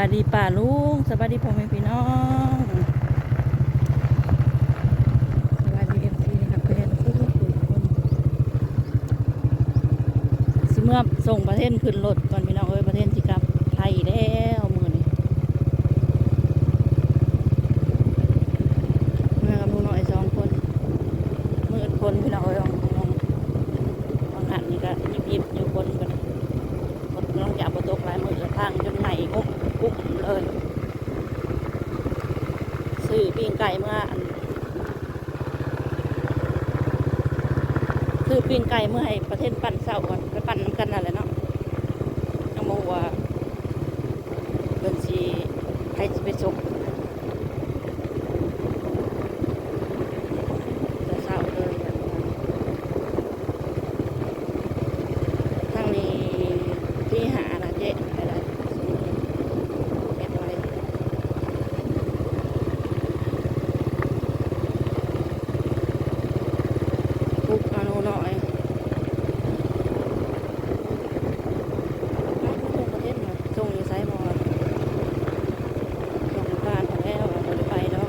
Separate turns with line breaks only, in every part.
ายดีป่าลุงสบายดีพ่อแม่พี่น้องสบายดีเอฟซีครับเพื่อนทุกคนสิเมื่อส่งประเทศขึ้นรถก่อนพี่น้องเอ้ยประเทศสิกลับไทยแล้วมือนี้เมื่อกับหนูน้อยสองคนมืดคนพี่น้องเอ้ยของน้องบางหันนี่ก็ยิบยิบอยู่คนกันรถน้องจะเอาประตูป ลายมือทางจนไหนงุบกุ๊บเลยซื้อปีงไก่เมื่อซื้อปีงไก่เมื่อให้ประเทศปั่นเสาก่อนไปปั่นน้ำกันนั่นแหละเนาะน้องโมว่าเดินสีให้ไปส่งจะเศร้าเลยแบบว่าทางนี้ที่หานะเจ๊อะไรเก็บไว้ ปุกมาโน่หน่อยเอาส่งประเทศมาส่งอยู่ไซมอลส่งการของแล้วอะบ่ได้ไปแล้ว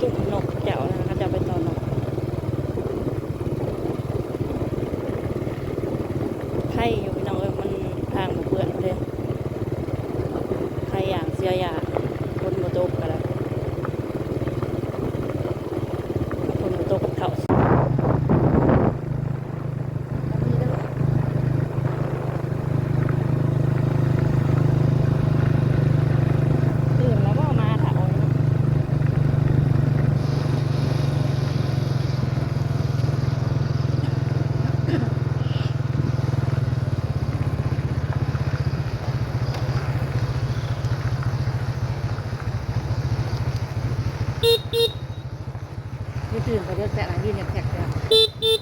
จุ่มนกแจ๋วนะคะจะเอาไปต่อนก ไข่อยู่พี่น้องเอ้ยมันทางบ่เปื่อนเลยไข่อย่างเสียอย่างคนบ่ตกกันแล้วคนบ่ตกเขาตื่นแล้วก็มาถามไม่ตื่นไปเรียกแต่ หลังยืนอย่าง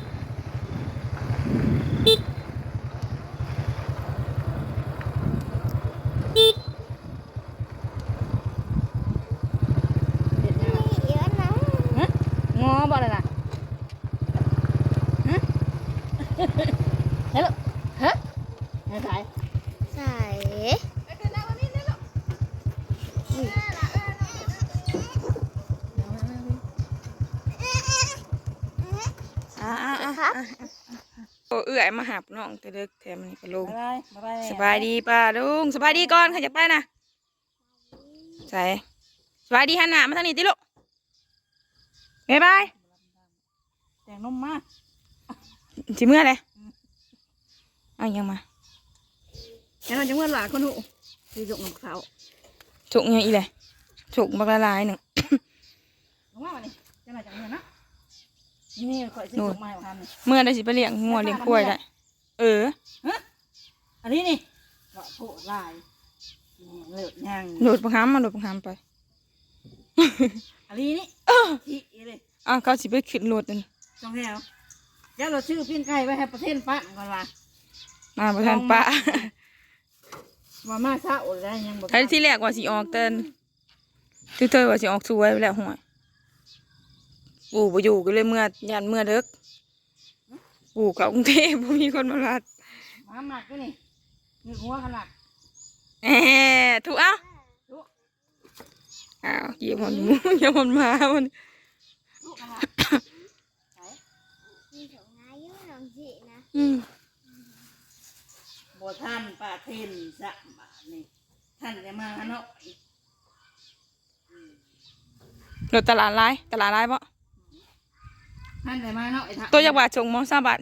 แท็กแล้วเห็นยัง
เยอะนะ
ฮะงอบ่เลยล่ะฮะ เฮ้ยลูกฮะไหนสาย
ใส่
อ่าอ่าอ่า
ครับ
โอ้เอื้อยมาหับน้องแต่เด็กแถมนี่ก็ลง
บ๊ายบาย
สบายดีป้าลุงสบายดีก่อนใครจะไปนะใส่สบายดีฮันน่ะมาทางนี้ติลูกบ๊ายบาย
แต่งนมมา
สิเมื่อไรเอายังมา
แค่นั้นจะเมื่อหลานคนหูที่จกนมเขา
ฉุกยังอีเลยฉุกบักละลายหนึ่ง
ลงมาวันนี้จะไหนจังเมื่อ นะนี่ข่อยซื้อจกมาให้ทำนี่
เมื่อได้สิไปเลี้ยงงัวเลี้ยงควายได้เออ
อันนี้นี่ก็โผล่ลายเลือดย่าง
โดดปังหามมาโดดปังหามไป
อันนี้นี่ที่เลย
อ้าวเขาสิไปขึ้นรถนั่น
จงแล้วเดี๋ยวเราซื้อปิ้งไก่ไว้ให้ประเทศป้าก่อนว่า
มาประทานป้า
มาม่าซาโอดแล้วยังบ่
ใครที่แรกว่าสิออกเต้นที่เธอว่าสิออกสวยไปแล้วห่วย ปู่ไปอยู่ก็เลยเมื่อยันเมื่อเด็กปู่เขากรุงเทพบ่มีคนมารับ
มาหมักก็นี่มีหัวขนาด
แหมถูกเอ้าอ้าวเหยียบมันหมูเหยียบมันหมามัน
ลูกขนาด
มีถุงน้ำยุ่งหลังจีนะ
อืม
บ่ท่านป้าเทนสะบาทนี่ท่านจะมาเนาะ
รถตลาดร้ายตลาดร้ายปะ
ท่านจะมาเนาะไอ้ท่าน
ตัวอยากบาทชงมอสามบาท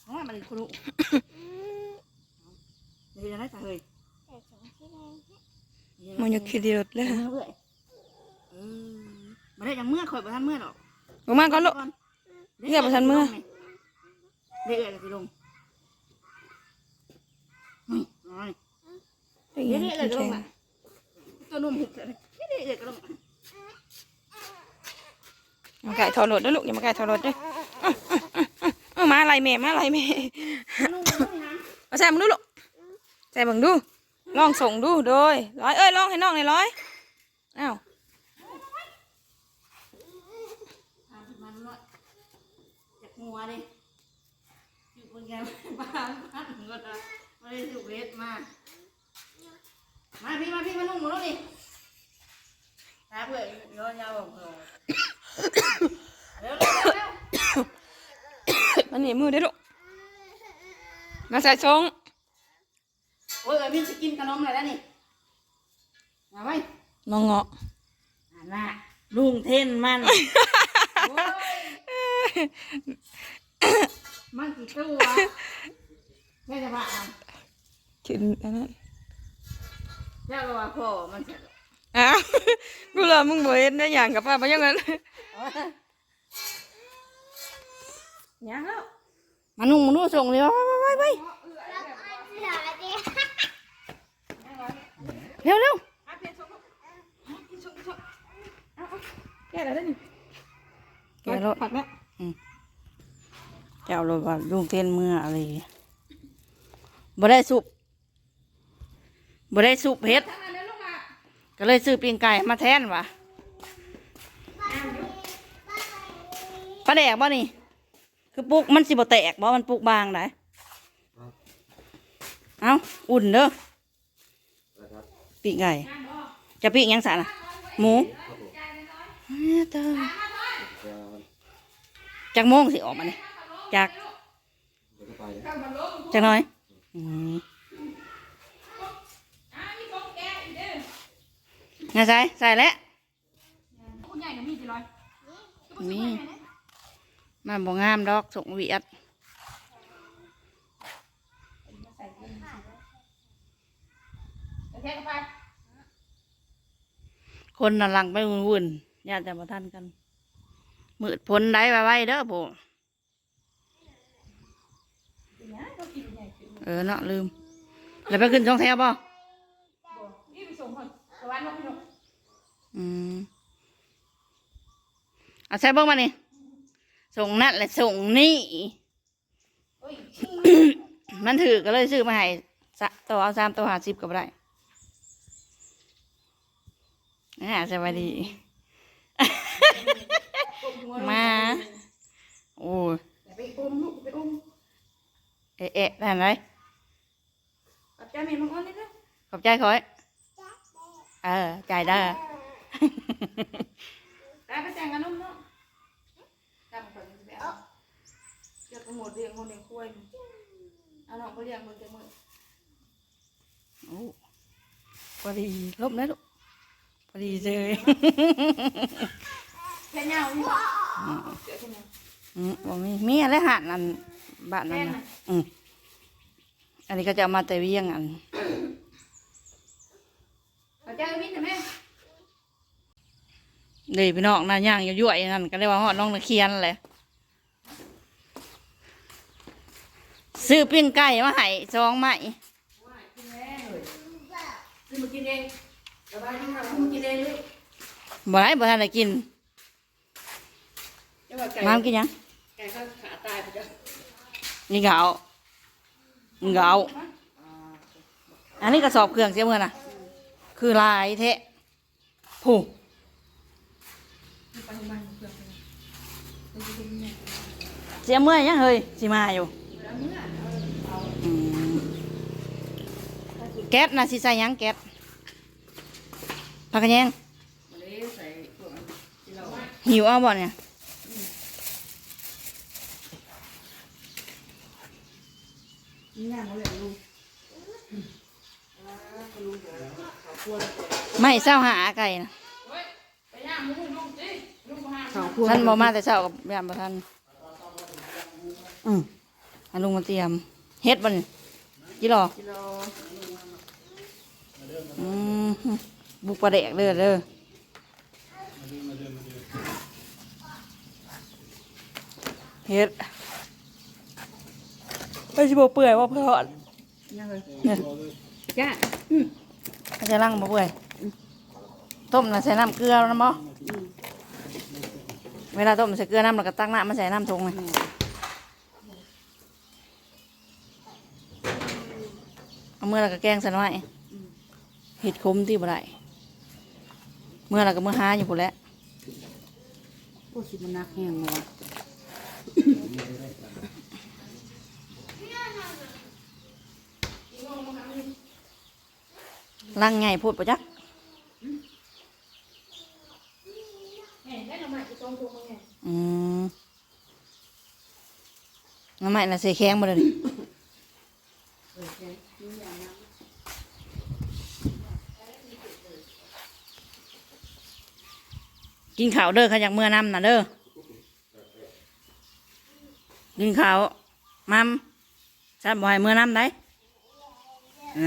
เพราะว่ามันครูเดี๋ยวจะได้ตาเฮ้ย
แต่ถุงที่แดง
มันอยากขี่รถเลย
เมื่อยเออมาได้จังเมื่อข่อยบ่ทันเมื่อหรอก
ลงมาก่อนลูกเรียกบ่ทันเมื่อ
เรียกอะไรสิลงนี่น้อย
เฮ้ย
เรียกอะไร
แข็
ก็ลง
ง
อะตัวนุ่มหุบเลยเรียกอะไรก็ลง
มาไก่ทอรถด้วยลูกอย่ามาไก่ทอรถด้วยมาอะไรแม่มาอะไรแม่เอาใส่มึงดูลูกใส่มึงดูลองส่งดูโดยร้อยเอ้ยลองให้น้องหน่อยร้อยอ้าว
ทานมันหน่อยจากหัวดิอยู่บนแกบ้านบ้านก็ได้ไม่ได้ถูกเวทมา มาพี่มาพี่มานุ่งหมูนุ่งดิตาเบื่อย้อนยาวบอกเผื่อ เร็วเร็วเร็วเร็ว
มันหนีมือได้อลูกมาใส่ชง
โอ้ยเอ้ยพี่จะกินขนมอะไรแล้วนี่มาไว้
น้องเงาะ
อ่านว่าลุงเทนมันโอ้ยมันกี่ตัวแม่จะพาอะ
กินอันนั้น
เจ้าก็ว่าพ่อมันจะ
อ้าวกูเลยมึงบ่เห็นได้อย่างกับป้าไปยังไงยังแล้ว
มานุ่งมานุ่งส่งเลยไปไปไป
รับอันเสือดิ
เร็วเร็ว
แก่แล้วนี่
แกรถ
ผัดไหม
เจ้าเราว่าลุงเทนเมื่ออะไรบ่ได้สุบบ่ได้สุบเฮ็ด
ทำอะไรลู กอะ
ก็เลยซื้อปิ้งไก่มาแทนวะปลาแดกบ่นี่ คือปลูกมันสิบ่แตกบ่มันปลูกบางไหนเอาอุ่นเด้อปิ้งไก่จะปิ้งหยังสาน่ะหมูอ้าวเตอจากโมงสิออกมานี่จากจากหน้อย อืม ไงใส่ใส่แล้ว
คุณใหญ่กับมีจีร้อย
มีมันบ่งามดอกส่งเวียด
แค่กันไป
คนน่ะหลังไปวุ่นๆญาติจะมาทันกัน มืดพ้นได้ไว้ไว้เด้อปู่เออเนาะลืม แล้วไปขึ้นช่องแถวบ่
นี่ไปส่งคนสวรรค์ลงพี่ลูก
อืมเอาใช้เบิ่งมานี่ส่งนั่นแหละส่งนี่
โอ้ย
มันถือก็เลยซื้อมาให้สะตัวเอาสามตัวหาสิบก็บ่ได้น่าสวัสดี มา โอ้ย
อย่าไปอุ้มลูกไปอุ้ม
เอ๊ะเอ๊ะได้ไหม
กับใจเมียมังกรนิดนึง
ขอบใจคอย เออใจายได้
ได้ไปแต่งกันนุ่มเนาะกลับมาเปิดไปเอาเกี่ยวกับหมดเรียงหมดเรียงคุ้ยเอาน้องไปเรียงมึงจะมือ
โอ้พอดีลบนะลูกพอดีเลย
แค่เงาอยู่เกี่ยวกับเงา
อืมบอกมีมีอะไรหันอันบ้านนั่น
แม่
นะ
น่ะ
อืมอันนี้ก็จะเอามาแต่เวียงอัน
เอาใจมิดนะแม่
เลยพี่น้องน่าย่างยั่วๆอย่างนั้นก็เรียกว่าฮอดน้องตะเคียนแหละซื้อปิ้งไก่มาให้ซองใหม่
ซื้อมากินเองสบายดีค่ะซื้อมากินเองลูก
บ่ได้บ่ทันได้กิน
จะว่าไก่
มามกินหยัง
ไก่เขาขาตายไปจ้ะ
นี่ก็เอานี่ก็เอาอันนี้กระสอบเครื่องเสียเมื่อน่ะ คือลายเทะผู้
ไปบ้าเพื่อนไป
เสียเมื่อยยังเฮ้ยสิมาอยู่อืมแก๊สน่ะสิใส่หยังแก๊สผักกระแยงหิวเอาบ่เนี่ย
นี่งานเขาเลยลูก
ไม่เศร้าหาไก่นะ
ไปย่างมุ้งลูกสิ ลูกมาหา
ท่านบ่มาแต่เช้ากับยามบ่ทันอืมอันลุงมาเตรียมเฮ็ดบ่นี่กี่หรอ
กิโล
อืมบุกปลาแดกเด้อเด้อเฮ็ดไปสิบ่เปื่อยว่าเพื่อด
ยังเลย
เนี่ย
จ้า
เขาจะล้างบ่เปื่อยต้มน่ะใส่น้ำเกลือแล้วนะบ่ เวลาต้มใส่เกลือน้ำแล้วก็ตักน้ำมาใส่น้ำทงเลยเอามือแล้วก็แกงใส่หน่อย
อืม
เห็ดคมที่บ่ได้เมื่อไรก็เมื่อหาอยู่พุ่นแหล้ว
โอ้สิมันนักแห้งเลยวะ
ลังไงพูดปะจ๊ะ อืมน้ำใหม่ละเสียแข้งมาเลยกินข้าวเด้อขยักเมื่อน้ำนะเด้อกินข้าวมัมฉันบ่ให้เมื่อน้ำได้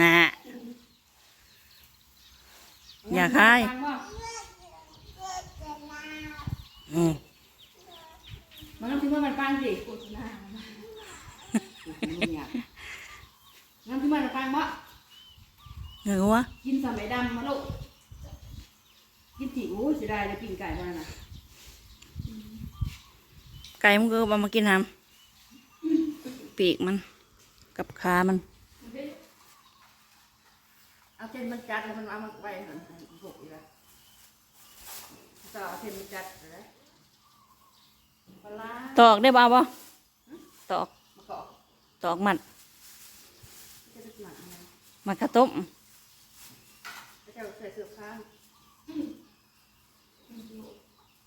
น่ะอย่าคาย อืม
มันต้องคิดว่ามันปังสิน้ำที่มันปังบ่
เหงือวะ
กินสมัยดำมาลูกกินถี่โอ้ยเสียดายเลยปิ้งไก่มาน่ะ
ไก่มันก็เอามากินน้ำปีกมัน กับขามัน
เอาเส้นมันจัดแล้วมันเอามาไว้หันพวกอีกแล้วต่อเอาเส้นมันจัดเลยปลาร้า
ตอกได้บ่าวบ่ตอก
มะกอก
ตอกมัน
จะได้หมักอะไร
มันกระต้ม
แล้วจะใส่เสื้อผ้า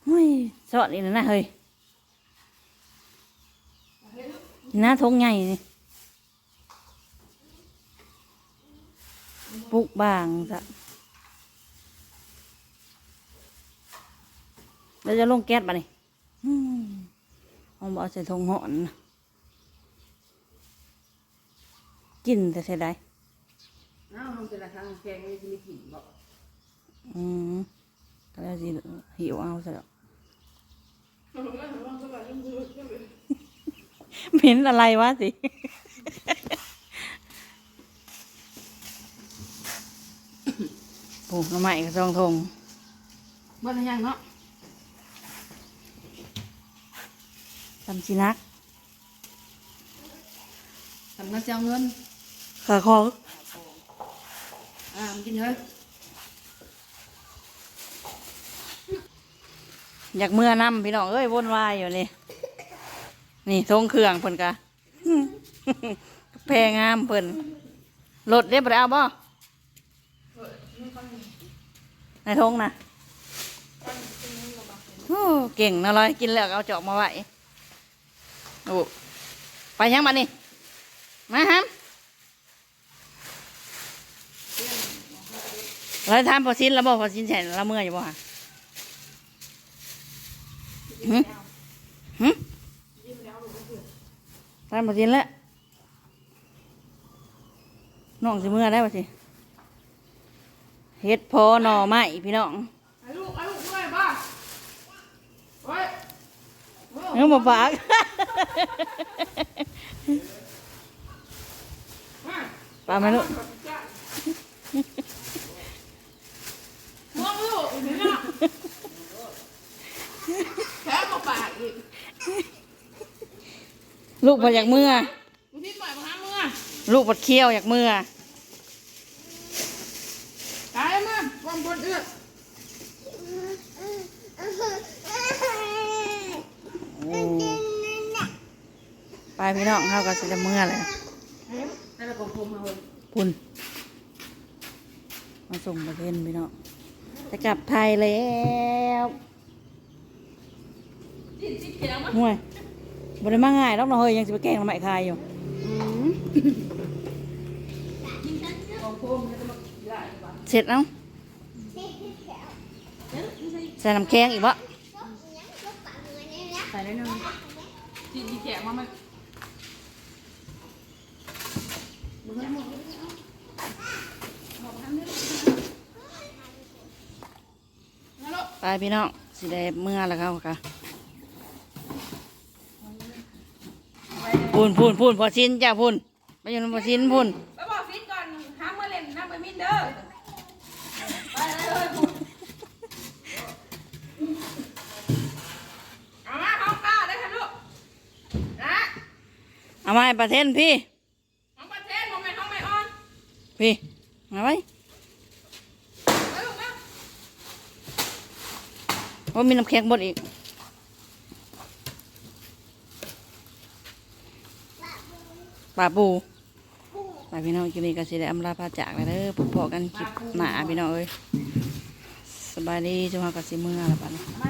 เฮ้ยสอดนี่นะนะเฮ้ยหน้าทงใหญ่นี่ปลูกบางจ้ะแล้วจะลงแก๊สป่ะนี่อืมเอาบเอา ใส่ทงหอนนะกินแต่เสียดาย
เอ้าลงแต่ละครั้งแกงนี่จะมีกลิ่นบ่
อืมก็แล้วสิหิวเอาซะแล้วเหม็นอะไรวะสิปลูกหน่อไม้กระซองทง
เมื่อไรยังเนาะำ
สินัก
ทำงานเจ้าเงิน
ขาคอ
อ่ามันกินเถอะ
อยากเมื่อนำพี่น้องเอ้ยวนวายอยู่นี่ นี่ทงเครื่องเพิ่นกะแพงามเพิ่นรถเรียบร้อยบ่ในทงนะโอ้เก่งนะลอยกินแล้วก็เอาจอกมาไว้ โอ้ไปยังมานี่มาฮัมเราทำพอสิ้นแล้วบ่พอสิ้นแฉนเราเมื่อยอยู่บ่ฮะหึหึทำพอสิ้นแล้วน้องสิเมื่อได้ป่ะสิเฮ็ดพอหน่อไม้พี่น้อง
ไอ้ลูกไอ้ลูกด้วยป่ะเฮ้ย
เนื้อมาฝาก ปลาไหมลูก
มองลูกอีกนิดน่ะแค่มาปากอีก
ลูกผัดอยากเมื่อ
มึงที่ปล่อยมาหามึงอะ
ลูกผัดเคี้ยวอยากเมื่อ
ตายมาความบนเอื้อ
ไปพี่น้องเขาก็จะเมื่อเลย
นั่นแหละของผมเอาเลย
พุ่นมาส่งประเทศพี่น้องจะกลับไทยแล้วห่วยบริมาง่ายแล้วเนาะเฮ้ยยังจะไปแกล้งทำไมคายอยู่
ของผมจะมาได้ป่ะ
เสร็จแล้วใส่น้ำแข็งอีกบ่
ใส่ได้นึงจีจีแกะมาไหมมึงให้หมดเลยบอกทำนี่ฮัลโหล
ไปพี่น้องสิได้เมื่อแล้วครับค่ะพูนพูนพูนพอชิ้นจ้าพูนไปอยู่ในพอชิ้นพูน
ไปบอกฟิตก่อนห้ามมาเล่นน้ำไปมินเด้อไปเลยเอามาของป้าได้ค่ะลูกนะ
เอามาให้ประเทศพี่
ของประเทศผมเป็นของไม่ออน
พี่มาไว้ ว่ามีน้ำแข็งบดอีก ปลาปูปลาพี่น้องกินนี่ก็สิได้อำลาพาจากเลยเด้อพบพอกันคลิปหนาพี่น้องเอ้ยสบายดีจังหวะกับสิเมื่อละปะเนี่ย
มันจะ